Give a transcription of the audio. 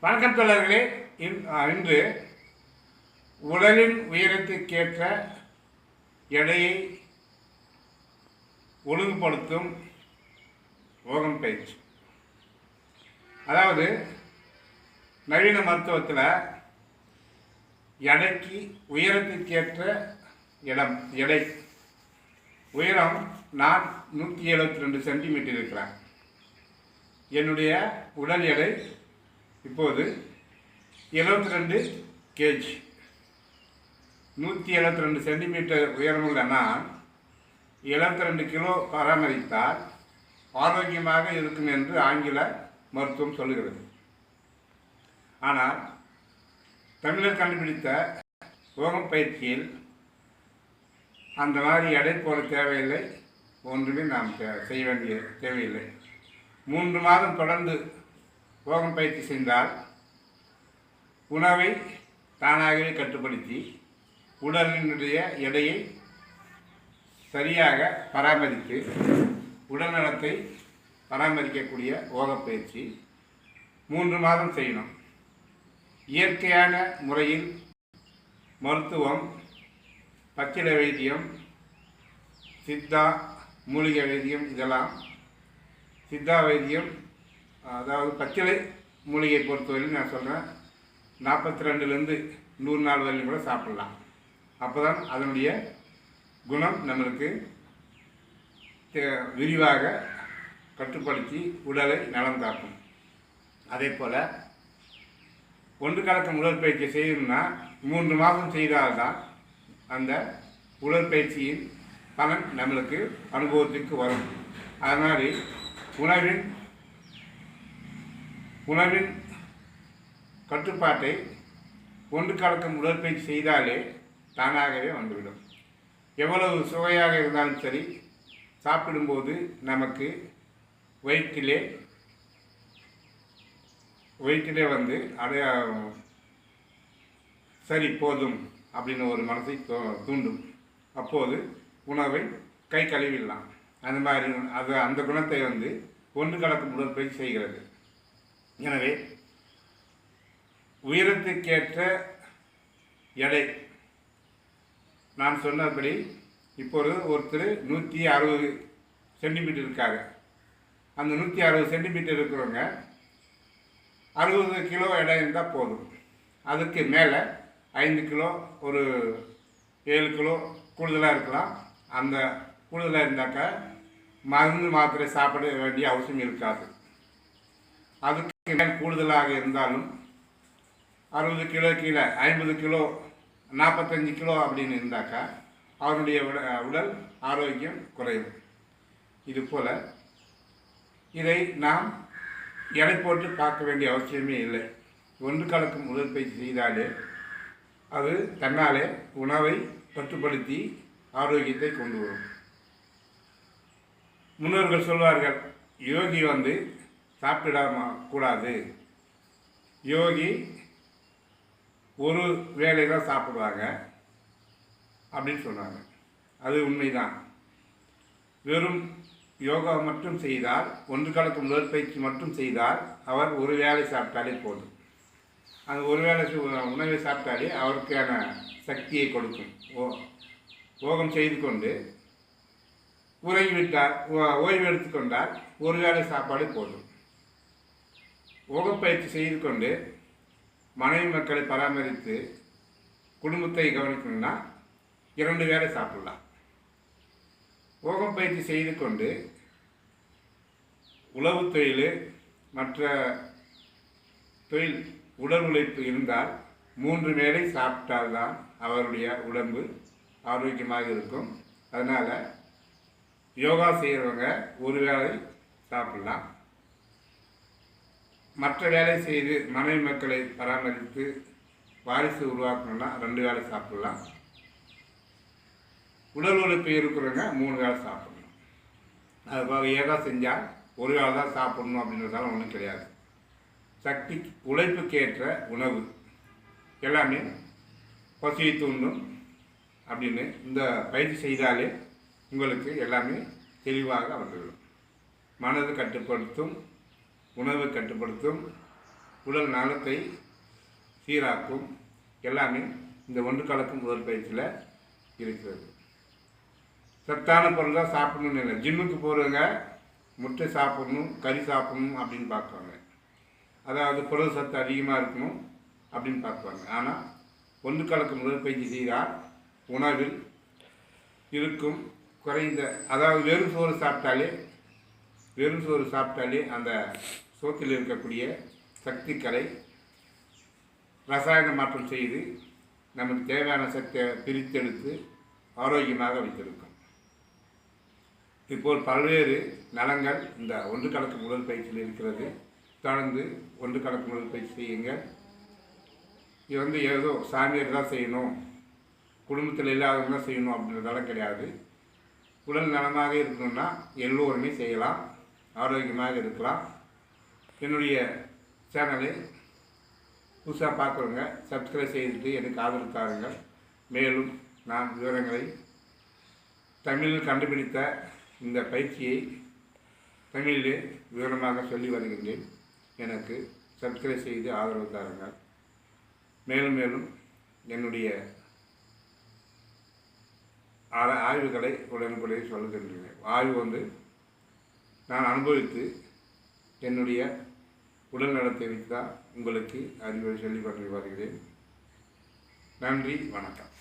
வணக்கம் தோழர்களே. இன்- இன்று உடலின் உயரத்துக்கேற்ற எடையை ஒழுங்குபடுத்தும் யோகம் பயிற்சி. அதாவது நவீன மருத்துவத்தில் எடைக்கு உயரத்துக்கேற்ற இடம் எடை. உயரம் நான் நூற்றி எழுபத்தி ரெண்டு சென்டிமீட்டர் இருக்கிறேன். என்னுடைய உடல் எடை இப்போது எழுபத்தி ரெண்டு கேஜி நூற்றி எழுபத்தி ரெண்டு சென்டிமீட்டர் உயரமுள்ள நான் எழுபத்தி ரெண்டு கிலோ பராமரித்தால் ஆரோக்கியமாக இருக்கும் என்று ஆங்கில மருத்துவம் சொல்லுகிறது ஆனால் தமிழர் கண்டுபிடித்த யோகம் பயிற்சியில் அந்த மாதிரி எடை போட தேவையில்லை. ஒன்றுமே நாம் செய்ய வேண்டிய தேவையில்லை. மூன்று மாதம் தொடர்ந்து யோகம் பயிற்சி செய்தால் உணவை தானாகவே கட்டுப்படுத்தி உடலினுடைய எடையை சரியாக பராமரித்து உடல்நலத்தை பராமரிக்கக்கூடிய ஓகப்பயிற்சி மூன்று மாதம் செய்யணும். இயற்கையான முறையில் மருத்துவம் பச்சிலை வைத்தியம் சித்தா மூலிகை வைத்தியம் இதெல்லாம் சித்தா வைத்தியம் அதாவது பச்சிலை மூலிகை பொறுத்தவரையும் நான் சொல்கிறேன் நாற்பத்தி ரெண்டுலேருந்து நூறு நாள் வரையிலும் கூட சாப்பிட்லாம். அப்போ தான் அதனுடைய குணம் நம்மளுக்கு தே- விரிவாக கட்டுப்படுத்தி உடலை நலம் காக்கும். அதே போல் ஒன்று கலக்கம் உடற்பயிற்சி செய்யணும்னா மூன்று மாதம் செய்தால்தான் அந்த உடற்பயிற்சியின் பலன் நம்மளுக்கு அனுபவத்திற்கு வரும். அதனால் உணவின் உணவின் கட்டுப்பாட்டை ஒன்று கலக்கும் உடற்பயிற்சி செய்தாலே தானாகவே வந்துவிடும். எவ்வளவு சுவையாக இருந்தாலும் சரி சாப்பிடும்போது நமக்கு வயிற்றிலே வயிற்றிலே வந்து அடைய சரி போதும் அப்படின்னு ஒரு மனசை தூண்டும். அப்போது உணவை கை கழுவிடலாம். அந்த மாதிரி அது அந்த குணத்தை வந்து ஒன்று கலக்கும் உடற்பயிற்சி செய்கிறது. எனவே உயரத்துக்கேற்ற எடை. நான் சொன்னபடி இப்பொழுது ஒருத்தர் நூற்றி அறுபது சென்டிமீட்டர் இருக்காங்க அந்த நூற்றி அறுபது சென்டிமீட்டர் இருக்கிறவங்க அறுபது கிலோ எடை இருந்தால் போதும். அதுக்கு மேலே ஐந்து கிலோ ஒரு ஏழு கிலோ கூடுதலாக இருக்கலாம். அந்த கூடுதலாக இருந்தாக்கா மருந்து மாத்திரை சாப்பிட வேண்டிய அவசியம் இருக்காது. அதுக்கு மேல் கூடுதலாக இருந்தாலும் அறுபது கிலோ கீழே ஐம்பது கிலோ நாற்பத்தஞ்சு கிலோ அப்படின்னு இருந்தாக்கா அவருடைய உட உடல் ஆரோக்கியம் குறையும். இது போல் இதை நாம் எடை போட்டு பார்க்க வேண்டிய அவசியமே இல்லை. ஒன்று கலக்கும் உடற்பயிற்சி செய்தாலே அது தன்னாலே உணவை கட்டுப்படுத்தி ஆரோக்கியத்தை கொண்டு வரும். முன்னோர்கள் சொல்வார்கள் யோகி வந்து சாப்பிடாம கூடாது. யோகி ஒரு வேலை தான் சாப்பிடுவாங்க அப்படின்னு சொன்னாங்க அது உண்மைதான். வெறும் யோகா மட்டும் செய்தால் ஒன்று கலக்கும் உடற்பயிற்சி மட்டும் செய்தால் அவர் ஒரு வேளை சாப்பிட்டாலே போதும். அந்த ஒரு வேளை உணவை சாப்பிட்டாலே அவருக்கான சக்தியை கொடுக்கும். ஓ யோகம் செய்து கொண்டு உறங்கிவிட்டார் ஓ- ஓய்வு எடுத்துக்கொண்டால் ஒரு வேளை சாப்பாடு போதும். ஓகப்பயிற்சி செய்து கொண்டு மனைவி மக்களை பராமரித்து குடும்பத்தை கவனிக்கணும்னா இரண்டு வேளை சாப்பிடலாம். ஓகம் பயிற்சி செய்து கொண்டு உழவு தொழில் மற்ற தொழில் உடல் உழைப்பு இருந்தால் மூன்று வேளை சாப்பிட்டால்தான் அவருடைய உடம்பு ஆரோக்கியமாக இருக்கும். அதனால் யோகா செய்கிறவங்க ஒரு வேளை சாப்பிடலாம். மற்ற வேலை செய்து மனைவி மக்களை பராமரித்து வாரிசு உருவாக்கணும்னா ரெண்டு வேளை சாப்பிடலாம். உடல் உழைப்பு இருக்கிறவங்க மூணு வேளை சாப்பிடணும். அது போக ஏதா செஞ்சால் ஒரு வேளை தான் சாப்பிடணும் அப்படின்றதால ஒன்றும் கிடையாது. சக்தி உழைப்புக்கேற்ற உணவு. எல்லாமே பசியை தூண்டும் அப்படின்னு இந்த பயிற்சி செய்தாலே உங்களுக்கு எல்லாமே தெளிவாக வந்துவிடும். மனது கட்டுப்படுத்தும் உணவை கட்டுப்படுத்தும் உடல் நலத்தை சீராக்கும் எல்லாமே இந்த ஒன்று கலக்கும் உடற்பயிற்சியில் இருக்கிறது. சத்தான பொருள் தான் சாப்பிடணும்னு இல்லை. ஜிம்முக்கு போகிறவங்க முட்டை சாப்பிடணும் கறி சாப்பிடணும் அப்படின்னு பார்க்குவாங்க அதாவது புரத சத்து அதிகமாக இருக்கணும் அப்படின்னு பார்க்குவாங்க ஆனால் ஒன்று கலக்கும் உடற்பயிற்சி செய்தால் உணவில் இருக்கும் குறைந்த அதாவது வெறும் சோறு சாப்பிட்டாலே வெறும் சோறு சாப்பிட்டாலே அந்த சோத்தில் இருக்கக்கூடிய சக்திகளை ரசாயன மாற்றம் செய்து நமக்கு தேவையான சக்தியை பிரித்தெடுத்து ஆரோக்கியமாக வைத்திருக்கும். இப்போது பல்வேறு நலங்கள் இந்த ஒன்று கலக்கும் உடற்பயிற்சியில் இருக்கிறது. தொடர்ந்து ஒன்று கலக்கும் உடற்பயிற்சி செய்யுங்கள். இது வந்து ஏதோ சாமியார் தான் செய்யணும் குடும்பத்தில் இல்லாதவங்க தான் செய்யணும் அப்படின்றதெல்லாம் கிடையாது. உடல் நலமாக இருக்கணும்னா எல்லோருமே செய்யலாம் ஆரோக்கியமாக இருக்கலாம். என்னுடைய சேனலை புதுசாக பார்க்குறவங்க சப்ஸ்கிரைப் செய்துட்டு எனக்கு ஆதரவு தாருங்கள். மேலும் நான் விவரங்களை தமிழில் கண்டுபிடித்த இந்த பயிற்சியை தமிழிலே விவரமாக சொல்லி வருகின்றேன். எனக்கு சப்ஸ்கிரைப் செய்து ஆதரவு தாருங்கள். மேலும் மேலும் என்னுடைய ஆர- ஆய்வுகளை உடனுக்குடைய சொல்லுகின்றேன். ஆய்வு வந்து நான் அனுபவித்து என்னுடைய உடல் நலத்தை வைத்து தான் உங்களுக்கு அறிவுரை சொல்லி பண்ணி வருகிறேன் நன்றி வணக்கம்.